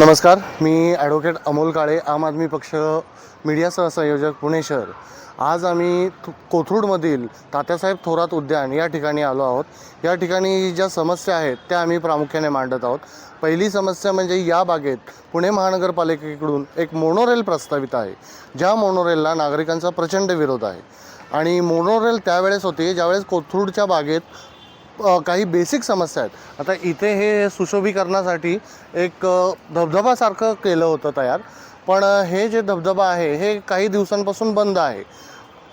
नमस्कार मी ॲडव्होकेट अमोल काळे आम आदमी पक्ष मीडिया सहसंयोजक पुणे शहर. आज आम्ही थु- कोथरूडमधील तात्यासाहेब थोरात उद्यान या ठिकाणी आलो आहोत. या ठिकाणी ज्या समस्या आहेत त्या आम्ही प्रामुख्याने मांडत आहोत. पहिली समस्या म्हणजे या बागेत पुणे महानगरपालिकेकडून एक मोनोरेल प्रस्तावित आहे ज्या मोनोरेलला नागरिकांचा प्रचंड विरोध आहे. आणि मोनोरेल त्यावेळेस होती ज्यावेळेस कोथरूडच्या बागेत काही बेसिक समस्या आहेत. आता इथे हे सुशोभीकरणासाठी एक धबधबासारखं केलं होतं तयार. पण हे जे धबधबा आहे हे काही दिवसांपासून बंद आहे.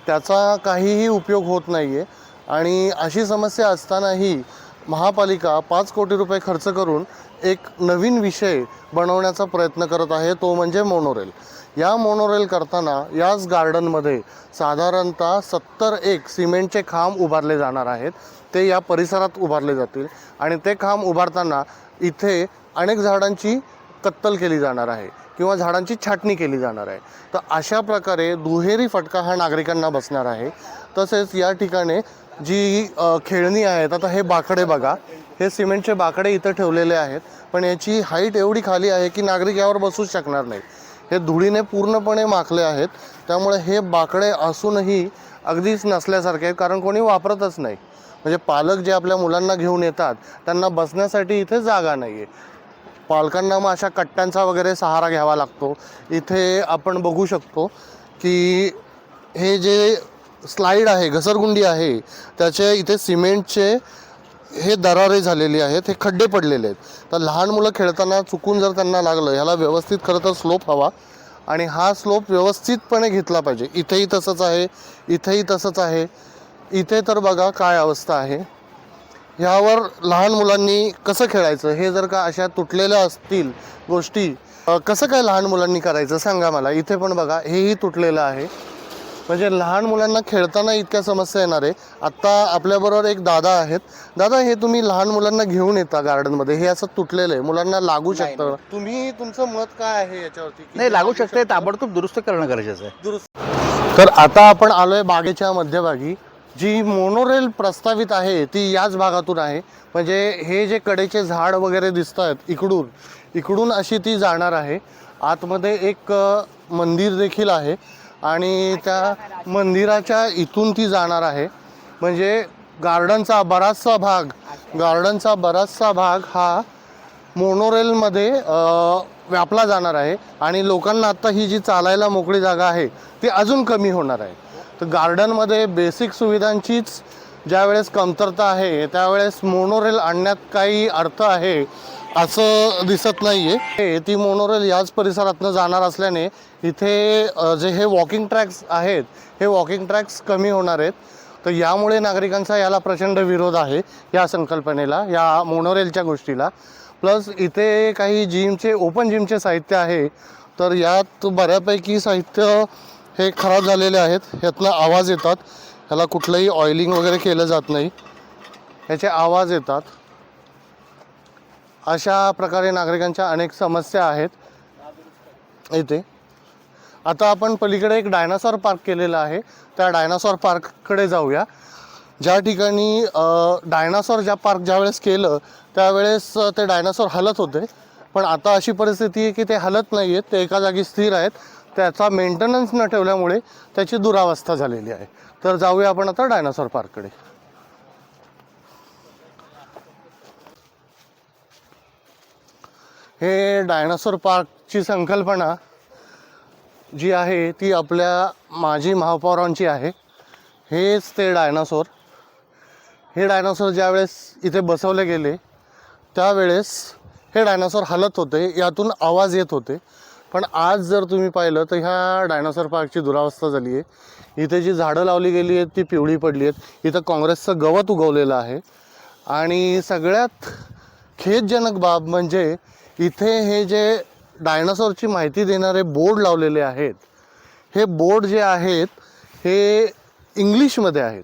त्याचा काहीही उपयोग होत नाही आहे आणि अशी समस्या असतानाही महापालिका पाच कोटी रुपये खर्च करून एक नवीन विषय बनवण्याचा प्रयत्न करत आहे तो म्हणजे मोनोरेल या मोनोरेल करताना याच गार्डनमध्ये साधारणतः सत्तर एक सिमेंटचे खांब उभारले जाणार आहेत. ते या परिसरात उभारले जातील आणि ते खांब उभारताना इथे अनेक झाडांची कत्तल केली जाणार आहे किंवा झाडांची छाटणी केली जाणार आहे. तर अशा प्रकारे दुहेरी फटका हा नागरिकांना बसणार आहे. तसेच या ठिकाणी जी खेळणी आहेत आता हे बाकडे बघा. हे सिमेंटचे बाकडे इथं ठेवलेले आहेत. पण याची हाईट एवढी खाली आहे की नागरिक यावर बसूच शकणार नाही हे धुळीने पूर्णपणे माखले आहेत. त्यामुळे हे बाकडे असूनही अगदीच नसल्यासारखे आहेत. कारण कोणी वापरतच नाही. म्हणजे पालक जे आपल्या मुलांना घेऊन येतात त्यांना बसण्यासाठी इथे जागा नाही आहे पालकांना मग अशा कट्ट्यांचा वगैरे सहारा घ्यावा लागतो. इथे आपण बघू शकतो की हे जे स्लाईड आहे घसरगुंडी आहे त्याचे इथे सिमेंटचे हे दरारे झालेली आहेत हे खड्डे पडलेले आहेत. तर लहान मुलं खेळताना चुकून जर त्यांना लागलं ह्याला व्यवस्थित खरं तर स्लोप हवा. आणि हा स्लोप व्यवस्थितपणे घेतला पाहिजे. इथेही तसंच आहे इथेही तसंच आहे. इथे तर बघा काय अवस्था आहे. ह्यावर लहान मुलांनी कसं खेळायचं हे जर का अशा तुटलेल्या असतील गोष्टी कसं काय लहान मुलांनी करायचं सांगा मला. इथे पण बघा हेही तुटलेलं आहे. म्हणजे लहान मुलांना खेळताना इतक्या समस्या येणार. आहे आत्ता आपल्याबरोबर एक दादा आहेत. दादा हे तुम्ही लहान मुलांना घेऊन येता गार्डनमध्ये. हे असं तुटलेलं आहे. मुलांना लागू शकतं. तुम्ही तुमचं मत काय आहे याच्यावरती? नाही लागू शकते. ताबडतोब दुरुस्त करणं गरजेचं आहे. दुरुस्त तर आता आपण आलोय बागेच्या मध्यभागी. जी मोनोरेल प्रस्तावित आहे ती याच भागातून आहे. म्हणजे हे जे कडेचे झाड वगैरे दिसत आहेत इकडून इकडून अशी ती जाणार आहे. आतमध्ये एक मंदिर देखील आहे. आणि त्या मंदिराच्या इथून ती जाणार आहे. म्हणजे गार्डनचा बराचसा भाग गार्डनचा बराचसा भाग हा मोनोरेलमध्ये व्यापला जाणार आहे. आणि लोकांना आत्ता ही जी चालायला मोकळी जागा आहे ती अजून कमी होणार आहे. तर गार्डनमध्ये बेसिक सुविधांचीच ज्यावेळेस कमतरता आहे त्यावेळेस मोनोरेल आणण्यात काही अर्थ आहे. असं दिसत नाही आहे ती मोनोरेल याच परिसरातनं जाणार असल्याने इथे जे हे वॉकिंग ट्रॅक्स आहेत हे वॉकिंग ट्रॅक्स कमी होणार आहेत. तर यामुळे नागरिकांचा याला प्रचंड विरोध आहे या संकल्पनेला या मोनोरेलच्या गोष्टीला. प्लस इथे काही जिमचे ओपन जिमचे साहित्य आहे. तर यात बऱ्यापैकी साहित्य हे खराब झालेले आहेत. यातनं आवाज येतात. ह्याला कुठलंही ऑइलिंग वगैरे केलं जात नाही. ह्याचे आवाज येतात. अशा प्रकारे नागरिकांच्या अनेक समस्या आहेत इथे. आता आपण पलीकडे एक डायनासॉर पार्क केलेला आहे. त्या डायनासॉर पार्ककडे जाऊया. ज्या ठिकाणी डायनासॉर ज्या पार्क ज्यावेळेस केलं त्यावेळेस ते डायनासॉर हलत होते. पण आता अशी परिस्थिती आहे की ते हलत नाही आहेत ते एका जागी स्थिर आहेत. त्याचा मेंटेनन्स न ठेवल्यामुळे त्याची दुरावस्था झालेली आहे. तर जाऊया आपण आता डायनासॉर पार्ककडे. हे डायनासोर पार्कची संकल्पना जी आहे ती आपल्या माजी महापौरांची आहे. हेच ते डायनासोर. हे डायनासोर ज्यावेळेस इथे बसवले गेले त्यावेळेस हे डायनासोर हलत होते यातून आवाज येत होते. पण आज जर तुम्ही पाहिलं तर ह्या डायनासोर पार्कची दुरावस्था झाली आहे. इथे जी झाडं लावली गेली आहेत ती पिवळी पडली आहेत. इथं काँग्रेसचं गवत उगवलेलं आहे. आणि सगळ्यात खेदजनक बाब म्हणजे इथे हे जे डायनासॉरची माहिती देणारे बोर्ड लावलेले आहेत हे बोर्ड जे आहेत हे इंग्लिशमध्ये आहेत.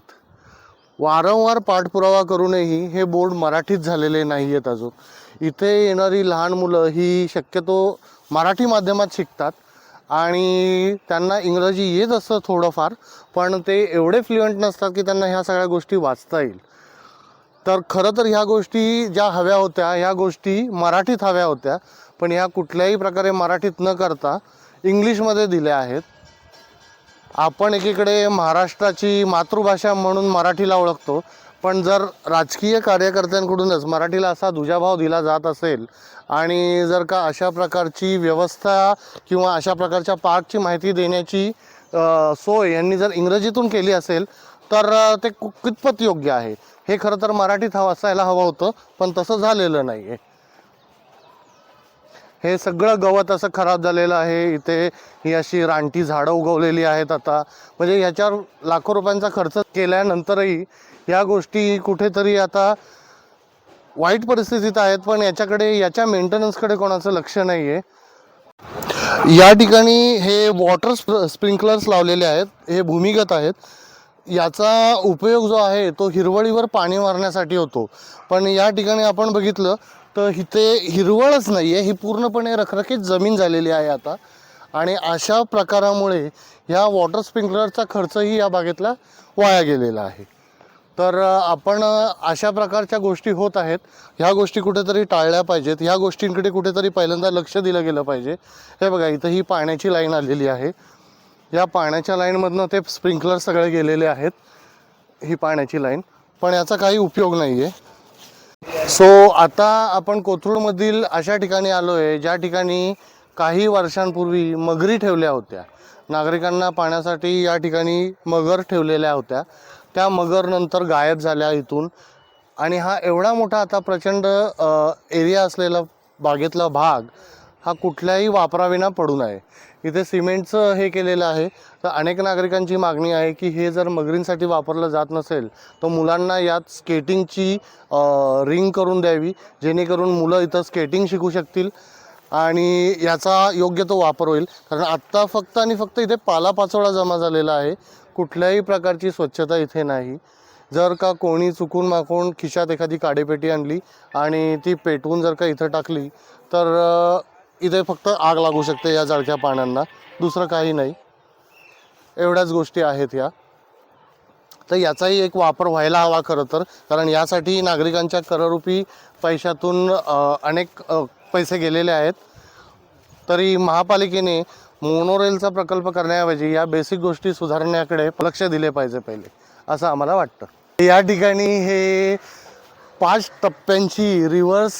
वारंवार पाठपुरावा करूनही हे बोर्ड मराठीत झालेले नाही आहेत अजून. इथे येणारी लहान मुलं ही शक्यतो मराठी माध्यमात शिकतात आणि त्यांना इंग्रजी येत असतं थोडंफार पण ते एवढे फ्लुएंट नसतात की त्यांना ह्या सगळ्या गोष्टी वाचता येईल. तर खरं तर ह्या गोष्टी ज्या हव्या होत्या ह्या गोष्टी मराठीत हव्या होत्या पण ह्या कुठल्याही प्रकारे मराठीत न करता इंग्लिशमध्ये दिल्या आहेत. आपण एकीकडे महाराष्ट्राची मातृभाषा म्हणून मराठीला ओळखतो पण जर राजकीय कार्यकर्त्यांकडूनच मराठीला असा दुजाभाव दिला जात असेल आणि जर का अशा प्रकारची व्यवस्था किंवा अशा प्रकारच्या पार्कची माहिती देण्याची सोय यांनी जर इंग्रजीतून केली असेल तर ते कु- कितपत योग्य आहे? हे खरं तर मराठीत हवं असायला हवं होतं पण तसं झालेलं नाही आहे हे सगळं गवत असं खराब झालेलं आहे. इथे ही अशी रानटी झाडं उगवलेली आहेत आता. म्हणजे ह्याच्यावर लाखो रुपयांचा खर्च केल्यानंतरही या गोष्टी कुठेतरी आता वाईट परिस्थितीत आहेत पण याच्याकडे याच्या मेंटेनन्सकडे कोणाचं लक्ष नाही आहे या ठिकाणी हे वॉटर स्प्रिंकलर्स लावलेले आहेत. हे भूमिगत आहेत. याचा उपयोग जो आहे तो हिरवळीवर पाणी मारण्यासाठी होतो. पण या ठिकाणी आपण बघितलं तर इथे हिरवळच नाही आहे ही पूर्णपणे रखरखीत जमीन झालेली आहे आता. आणि अशा प्रकारामुळे ह्या वॉटर स्प्रिंकलरचा खर्चही या बागेतला वाया गेलेला आहे. तर आपण अशा प्रकारच्या गोष्टी होत आहेत. ह्या गोष्टी कुठेतरी टाळल्या पाहिजेत. ह्या गोष्टींकडे कुठेतरी पहिल्यांदा लक्ष दिलं गेलं पाहिजे. हे बघा इथं ही पाण्याची लाईन आलेली आहे. या पाण्याच्या लाईनमधनं ते स्प्रिंकलर सगळे गेलेले आहेत ही पाण्याची लाईन. पण याचा काही उपयोग नाही आहे सो आता आपण कोथरूडमधील अशा ठिकाणी आलो आहे ज्या ठिकाणी काही वर्षांपूर्वी मगरी ठेवल्या होत्या. नागरिकांना पाण्यासाठी या ठिकाणी मगर ठेवलेल्या होत्या. त्या मगर नंतर गायब झाल्या इथून. आणि हा एवढा मोठा आता प्रचंड एरिया असलेला बागेतला भाग हा कुठल्याही वापराविना पडून आहे इथे सिमेंटचं हे केलेलं आहे. तर अनेक नागरिकांची मागणी आहे की हे जर मगरींसाठी वापरलं जात नसेल तर मुलांना यात स्केटिंगची रिंग करून द्यावी जेणेकरून मुलं इथं स्केटिंग शिकू शकतील आणि याचा योग्य तो वापर होईल. कारण आत्ता फक्त आणि फक्त इथे पालापाचोळा जमा झालेला आहे. कुठल्याही प्रकारची स्वच्छता इथे नाही. जर का कोणी चुकून माकून खिशात एखादी काडेपेटी आणली आणि ती पेटवून जर का इथं टाकली तर इथे फक्त आग लागू शकते या जळक्या पाण्यांना. दुसरं काही नाही. एवढ्याच गोष्टी आहेत या. तर याचाही एक वापर व्हायला हवा खरं तर. कारण यासाठी नागरिकांच्या कररूपी पैशातून अनेक पैसे गेलेले आहेत. तरी महापालिकेने मोनोरेलचा प्रकल्प करण्याऐवजी या बेसिक गोष्टी सुधारण्याकडे लक्ष दिले पाहिजे पहिले असं आम्हाला वाटतं. या ठिकाणी हे पाच टप्प्यांची रिव्हर्स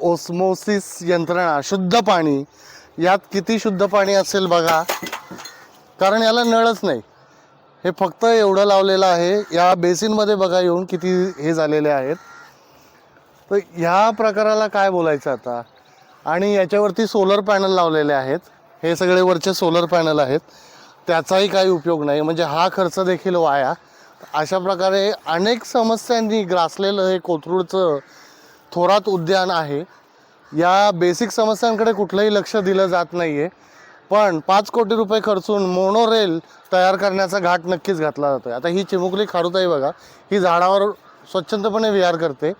ओस्मोसिस यंत्रणा शुद्ध पाणी. यात किती शुद्ध पाणी असेल बघा. कारण याला नळच नाही. हे फक्त एवढं लावलेलं आहे. या बेसिनमध्ये बघा येऊन किती हे झालेले आहेत. तर ह्या प्रकाराला काय बोलायचं आता? आणि याच्यावरती सोलर पॅनल लावलेले आहेत. हे सगळे वरचे सोलर पॅनल आहेत. त्याचाही काही उपयोग नाही. म्हणजे हा खर्च देखील वाया. अशा प्रकारे अनेक समस्यांनी ग्रासलेलं हे कोथरूडचं थोरात उद्यान आहे. या बेसिक समस्यांकडे कुठलंही लक्ष दिलं जात नाही आहे पण पाच कोटी रुपये खर्चून मोनोरेल तयार करण्याचा घाट नक्कीच घातला जातो आहे आता ही चिमुकली खारुताई बघा ही झाडावर स्वच्छंदपणे विहार करते.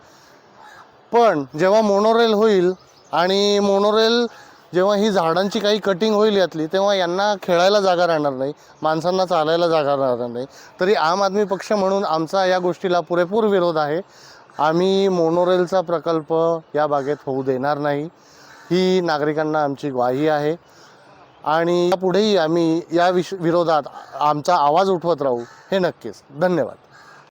पण जेव्हा मोनोरेल होईल आणि मोनोरेल जेव्हा ही झाडांची काही कटिंग होईल यातली तेव्हा यांना खेळायला जागा राहणार नाही माणसांना चालायला जागा राहणार नाही. तरी आम आदमी पक्ष म्हणून आमचा या गोष्टीला पुरेपूर विरोध आहे. आम्ही मोनोरेलचा प्रकल्प या बागेत होऊ देणार नाही. ही नागरिकांना आमची ग्वाही आहे. आणि पुढेही आम्ही या विश विरोधात आमचा आवाज उठवत राहू हे नक्कीच. धन्यवाद.